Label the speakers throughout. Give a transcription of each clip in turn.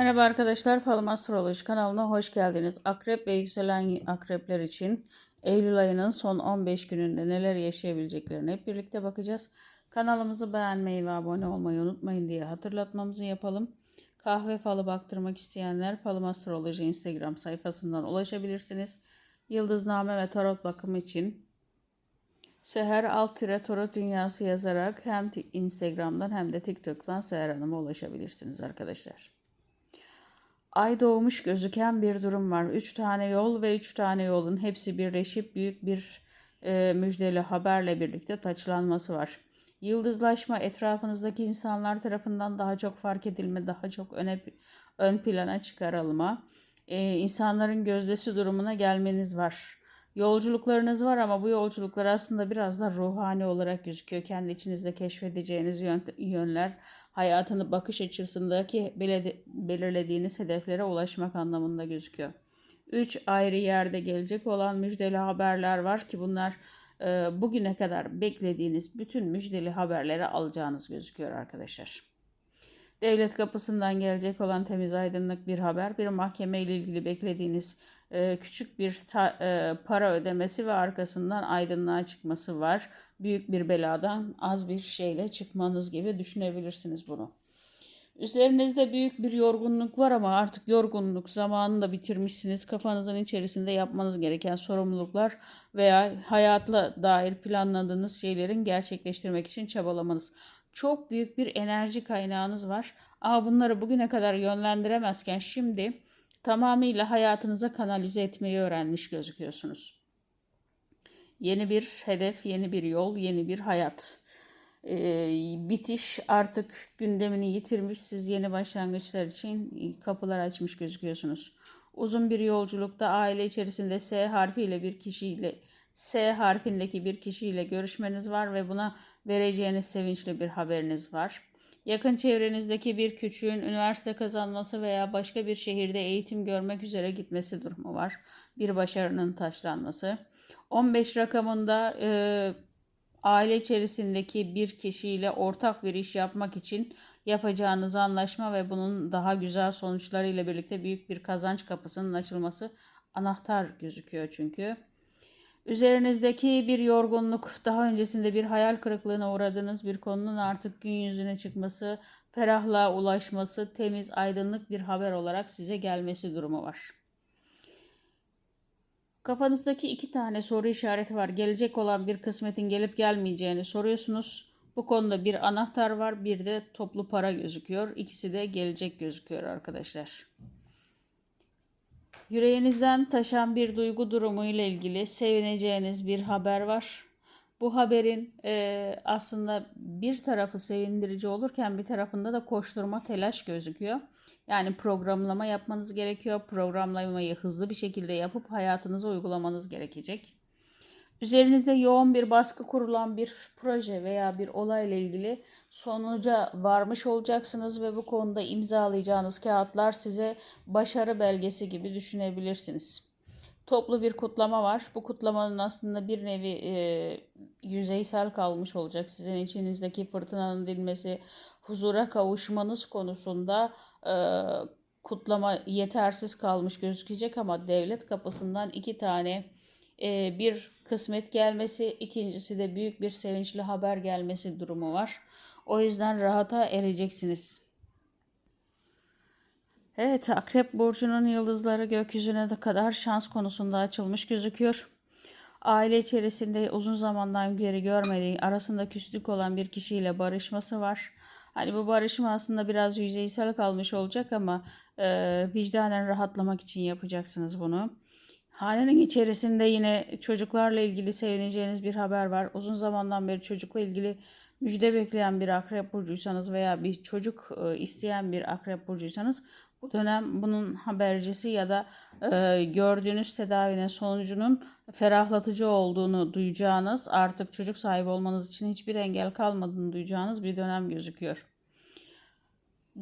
Speaker 1: Merhaba arkadaşlar, Falım Astroloji kanalına hoş geldiniz. Akrep ve yükselen akrepler için Eylül ayının son 15 gününde neler yaşayabileceklerine hep birlikte bakacağız. Kanalımızı beğenmeyi ve abone olmayı unutmayın diye hatırlatmamızı yapalım. Kahve falı baktırmak isteyenler Falım Astroloji Instagram sayfasından ulaşabilirsiniz. Yıldızname ve tarot bakımı için Seher alt tire tarot dünyası yazarak hem Instagram'dan hem de TikTok'tan Seher Hanım'a ulaşabilirsiniz arkadaşlar. Ay doğmuş gözüken bir durum var. Üç tane yol ve üç tane yolun hepsi birleşip büyük bir e, müjdeli haberle birlikte taçlanması var. Yıldızlaşma etrafınızdaki insanlar tarafından daha çok fark edilme, daha çok öne, ön plana çıkarılma, e, insanların gözdesi durumuna gelmeniz var. Yolculuklarınız var ama bu yolculuklar aslında biraz da ruhani olarak gözüküyor. Kendi içinizde keşfedeceğiniz yönler, hayatını bakış açısındaki belirlediğiniz hedeflere ulaşmak anlamında gözüküyor. Üç ayrı yerde gelecek olan müjdeli haberler var ki bunlar e, bugüne kadar beklediğiniz bütün müjdeli haberleri alacağınız gözüküyor arkadaşlar. Devlet kapısından gelecek olan temiz aydınlık bir haber, bir mahkeme ile ilgili beklediğiniz küçük bir e, para ödemesi ve arkasından aydınlığa çıkması var. Büyük bir beladan az bir şeyle çıkmanız gibi düşünebilirsiniz bunu. Üzerinizde büyük bir yorgunluk var ama artık yorgunluk zamanını da bitirmişsiniz. Kafanızın içerisinde yapmanız gereken sorumluluklar veya hayatla dair planladığınız şeylerin gerçekleştirmek için çabalamanız. Çok büyük bir enerji kaynağınız var. Ama bunları bugüne kadar yönlendiremezken şimdi tamamıyla hayatınıza kanalize etmeyi öğrenmiş gözüküyorsunuz. Yeni bir hedef, yeni bir yol, yeni bir hayat. Ee, bitiş artık gündemini yitirmiş. Siz yeni başlangıçlar için kapılar açmış gözüküyorsunuz. Uzun bir yolculukta aile içerisinde S harfiyle bir kişiyle S harfindeki bir kişiyle görüşmeniz var ve buna vereceğiniz sevinçli bir haberiniz var. Yakın çevrenizdeki bir küçüğün üniversite kazanması veya başka bir şehirde eğitim görmek üzere gitmesi durumu var. Bir başarının taşlanması. 15 rakamında e, aile içerisindeki bir kişiyle ortak bir iş yapmak için yapacağınız anlaşma ve bunun daha güzel sonuçlarıyla birlikte büyük bir kazanç kapısının açılması anahtar gözüküyor çünkü. Üzerinizdeki bir yorgunluk, daha öncesinde bir hayal kırıklığına uğradığınız bir konunun artık gün yüzüne çıkması, ferahlığa ulaşması, temiz, aydınlık bir haber olarak size gelmesi durumu var. Kafanızdaki iki tane soru işareti var. Gelecek olan bir kısmetin gelip gelmeyeceğini soruyorsunuz. Bu konuda bir anahtar var, bir de toplu para gözüküyor. İkisi de gelecek gözüküyor arkadaşlar. Yüreğinizden taşan bir duygu durumu ile ilgili sevineceğiniz bir haber var. Bu haberin e, aslında bir tarafı sevindirici olurken bir tarafında da koşturma, telaş gözüküyor. Yani programlama yapmanız gerekiyor. Programlamayı hızlı bir şekilde yapıp hayatınıza uygulamanız gerekecek. Üzerinizde yoğun bir baskı kurulan bir proje veya bir olayla ilgili sonuca varmış olacaksınız ve bu konuda imzalayacağınız kağıtlar size başarı belgesi gibi düşünebilirsiniz. Toplu bir kutlama var. Bu kutlamanın aslında bir nevi e, yüzeysel kalmış olacak. Sizin içinizdeki fırtınanın dinmesi, huzura kavuşmanız konusunda e, kutlama yetersiz kalmış gözükecek ama devlet kapısından iki tane bir kısmet gelmesi, ikincisi de büyük bir sevinçli haber gelmesi durumu var. O yüzden rahata ereceksiniz. Evet, Akrep Burcu'nun yıldızları gökyüzüne de kadar şans konusunda açılmış gözüküyor. Aile içerisinde uzun zamandan beri görmediği, arasında küslük olan bir kişiyle barışması var. Hani bu barışma aslında biraz yüzeysel kalmış olacak ama e, vicdanen rahatlamak için yapacaksınız bunu. Hanenin içerisinde yine çocuklarla ilgili sevineceğiniz bir haber var. Uzun zamandan beri çocukla ilgili müjde bekleyen bir akrep burcuysanız veya bir çocuk e, isteyen bir akrep burcuysanız bu dönem bunun habercisi ya da e, gördüğünüz tedavinin sonucunun ferahlatıcı olduğunu duyacağınız, artık çocuk sahibi olmanız için hiçbir engel kalmadığını duyacağınız bir dönem gözüküyor.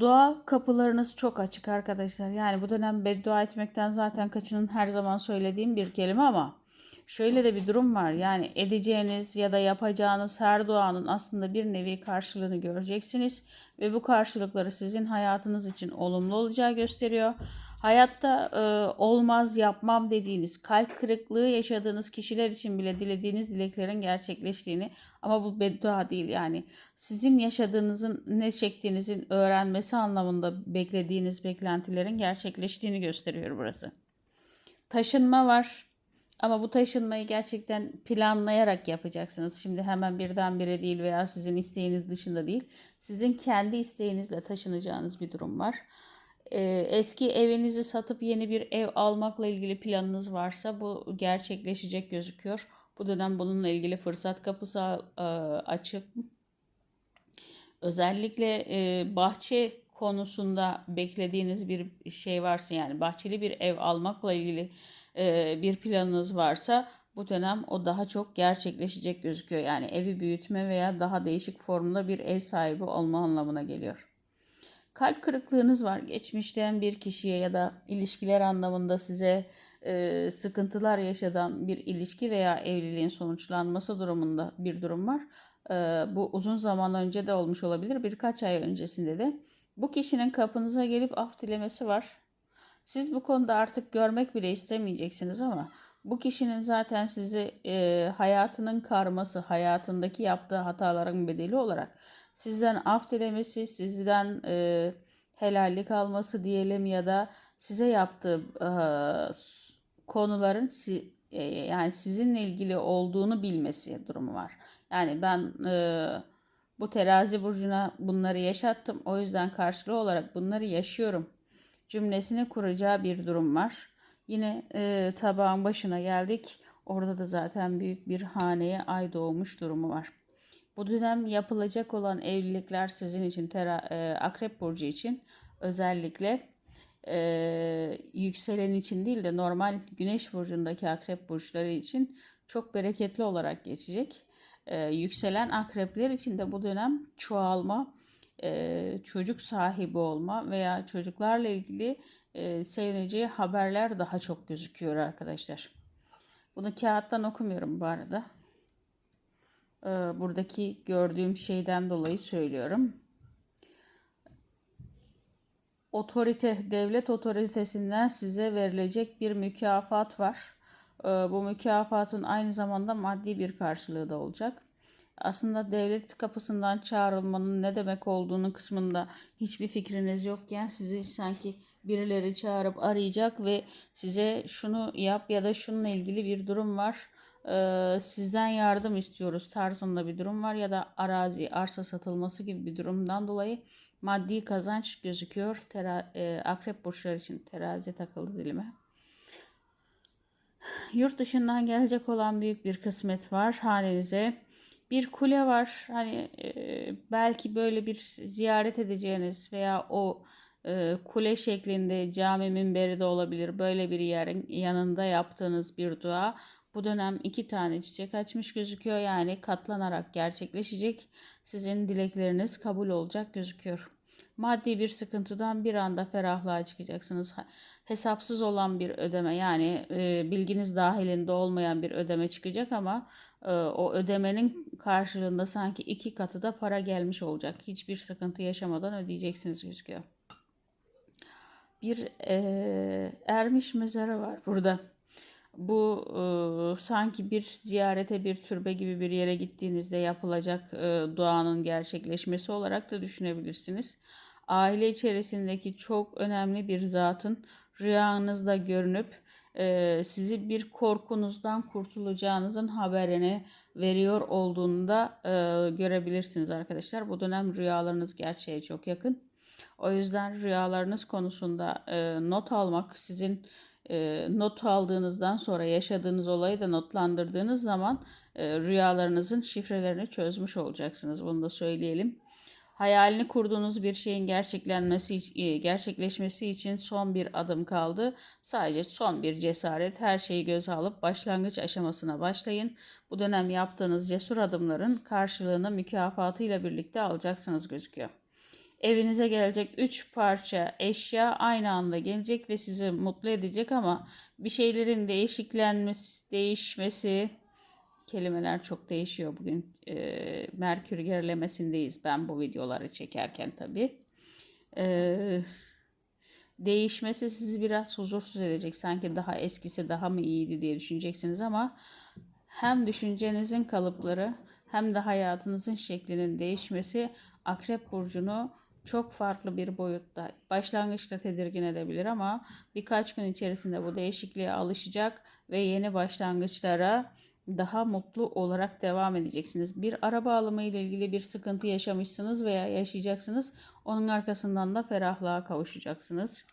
Speaker 1: Dua kapılarınız çok açık arkadaşlar. Yani bu dönem beddua etmekten zaten kaçının her zaman söylediğim bir kelime ama şöyle de bir durum var. Yani edeceğiniz ya da yapacağınız her duanın aslında bir nevi karşılığını göreceksiniz ve bu karşılıkları sizin hayatınız için olumlu olacağı gösteriyor. Hayatta e, olmaz yapmam dediğiniz, kalp kırıklığı yaşadığınız kişiler için bile dilediğiniz dileklerin gerçekleştiğini ama bu beddua değil yani sizin yaşadığınızın ne çektiğinizin öğrenmesi anlamında beklediğiniz beklentilerin gerçekleştiğini gösteriyor burası. Taşınma var. Ama bu taşınmayı gerçekten planlayarak yapacaksınız. Şimdi hemen birdenbire değil veya sizin isteğiniz dışında değil. Sizin kendi isteğinizle taşınacağınız bir durum var. Ee, eski evinizi satıp yeni bir ev almakla ilgili planınız varsa bu gerçekleşecek gözüküyor. Bu dönem bununla ilgili fırsat kapısı açık. Özellikle e, bahçe konusunda beklediğiniz bir şey varsa yani bahçeli bir ev almakla ilgili e, bir planınız varsa bu dönem o daha çok gerçekleşecek gözüküyor. Yani evi büyütme veya daha değişik formda bir ev sahibi olma anlamına geliyor. Kalp kırıklığınız var. Geçmişten bir kişiye ya da ilişkiler anlamında size e, sıkıntılar yaşadan bir ilişki veya evliliğin sonuçlanması durumunda bir durum var. E, bu uzun zaman önce de olmuş olabilir. Birkaç ay öncesinde de. Bu kişinin kapınıza gelip af dilemesi var. Siz bu konuda artık görmek bile istemeyeceksiniz ama bu kişinin zaten sizi e, hayatının karması, hayatındaki yaptığı hataların bedeli olarak sizden af dilemesi, sizden e, helallik alması diyelim ya da size yaptığı e, konuların si, e, yani sizinle ilgili olduğunu bilmesi durumu var. Yani ben e, bu terazi burcuna bunları yaşattım. O yüzden karşılığı olarak bunları yaşıyorum cümlesini kuracağı bir durum var. Yine e, tabağın başına geldik. Orada da zaten büyük bir haneye ay doğmuş durumu var. Bu dönem yapılacak olan evlilikler sizin için tera, e, Akrep Burcu için özellikle e, yükselen için değil de normal Güneş Burcu'ndaki Akrep Burçları için çok bereketli olarak geçecek. E, yükselen akrepler için de bu dönem çoğalma, e, çocuk sahibi olma veya çocuklarla ilgili e, sevineceği haberler daha çok gözüküyor arkadaşlar. Bunu kağıttan okumuyorum bu arada. E, buradaki gördüğüm şeyden dolayı söylüyorum. Otorite, devlet otoritesinden size verilecek bir mükafat var. E, bu mükafatın aynı zamanda maddi bir karşılığı da olacak aslında devlet kapısından çağrılmanın ne demek olduğunu kısmında hiçbir fikriniz yokken sizi sanki birileri çağırıp arayacak ve size şunu yap ya da şununla ilgili bir durum var. Ee, sizden yardım istiyoruz tarzında bir durum var ya da arazi, arsa satılması gibi bir durumdan dolayı maddi kazanç gözüküyor. Tera, e, akrep burçları için terazi takıldı dilime. Yurt dışından gelecek olan büyük bir kısmet var hanenize bir kule var. Hani e, belki böyle bir ziyaret edeceğiniz veya o e, kule şeklinde cami minberi de olabilir. Böyle bir yerin yanında yaptığınız bir dua bu dönem iki tane çiçek açmış gözüküyor. Yani katlanarak gerçekleşecek. Sizin dilekleriniz kabul olacak gözüküyor. Maddi bir sıkıntıdan bir anda ferahlığa çıkacaksınız. Hesapsız olan bir ödeme yani e, bilginiz dahilinde olmayan bir ödeme çıkacak ama e, o ödemenin karşılığında sanki iki katı da para gelmiş olacak. Hiçbir sıkıntı yaşamadan ödeyeceksiniz gözüküyor. Bir e, ermiş mezarı var burada. Bu e, sanki bir ziyarete bir türbe gibi bir yere gittiğinizde yapılacak e, duanın gerçekleşmesi olarak da düşünebilirsiniz. Aile içerisindeki çok önemli bir zatın rüyanızda görünüp e, sizi bir korkunuzdan kurtulacağınızın haberini veriyor olduğunu da e, görebilirsiniz arkadaşlar. Bu dönem rüyalarınız gerçeğe çok yakın. O yüzden rüyalarınız konusunda e, not almak sizin e, not aldığınızdan sonra yaşadığınız olayı da notlandırdığınız zaman e, rüyalarınızın şifrelerini çözmüş olacaksınız. Bunu da söyleyelim. Hayalini kurduğunuz bir şeyin gerçeklenmesi, e, gerçekleşmesi için son bir adım kaldı. Sadece son bir cesaret. Her şeyi göze alıp başlangıç aşamasına başlayın. Bu dönem yaptığınız cesur adımların karşılığını mükafatıyla birlikte alacaksınız gözüküyor. Evinize gelecek 3 parça eşya aynı anda gelecek ve sizi mutlu edecek ama bir şeylerin değişiklenmesi, değişmesi, kelimeler çok değişiyor bugün. Ee, Merkür gerilemesindeyiz ben bu videoları çekerken tabii. Ee, değişmesi sizi biraz huzursuz edecek. Sanki daha eskisi daha mı iyiydi diye düşüneceksiniz ama hem düşüncenizin kalıpları hem de hayatınızın şeklinin değişmesi Akrep Burcu'nu çok farklı bir boyutta başlangıçta tedirgin edebilir ama birkaç gün içerisinde bu değişikliğe alışacak ve yeni başlangıçlara daha mutlu olarak devam edeceksiniz. Bir araba alımı ile ilgili bir sıkıntı yaşamışsınız veya yaşayacaksınız. Onun arkasından da ferahlığa kavuşacaksınız.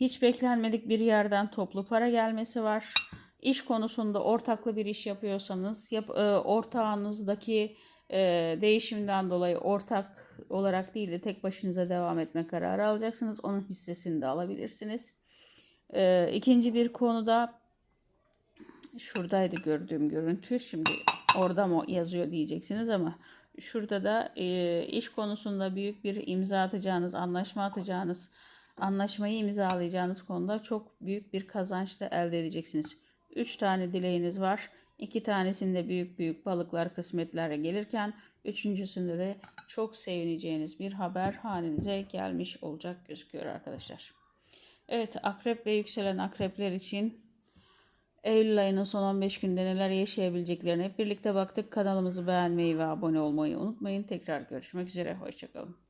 Speaker 1: Hiç beklenmedik bir yerden toplu para gelmesi var. İş konusunda ortaklı bir iş yapıyorsanız, yap, e, ortağınızdaki e, değişimden dolayı ortak olarak değil de tek başınıza devam etme kararı alacaksınız. Onun hissesini de alabilirsiniz. E, ikinci bir konuda şuradaydı gördüğüm görüntü. Şimdi orada mı yazıyor diyeceksiniz ama şurada da e, iş konusunda büyük bir imza atacağınız, anlaşma atacağınız, anlaşmayı imzalayacağınız konuda çok büyük bir kazanç da elde edeceksiniz. Üç tane dileğiniz var. İki tanesinde büyük büyük balıklar kısmetlere gelirken üçüncüsünde de çok sevineceğiniz bir haber hanenize gelmiş olacak gözüküyor arkadaşlar. Evet akrep ve yükselen akrepler için Eylül ayının son 15 günde neler yaşayabileceklerine hep birlikte baktık. Kanalımızı beğenmeyi ve abone olmayı unutmayın. Tekrar görüşmek üzere. Hoşçakalın.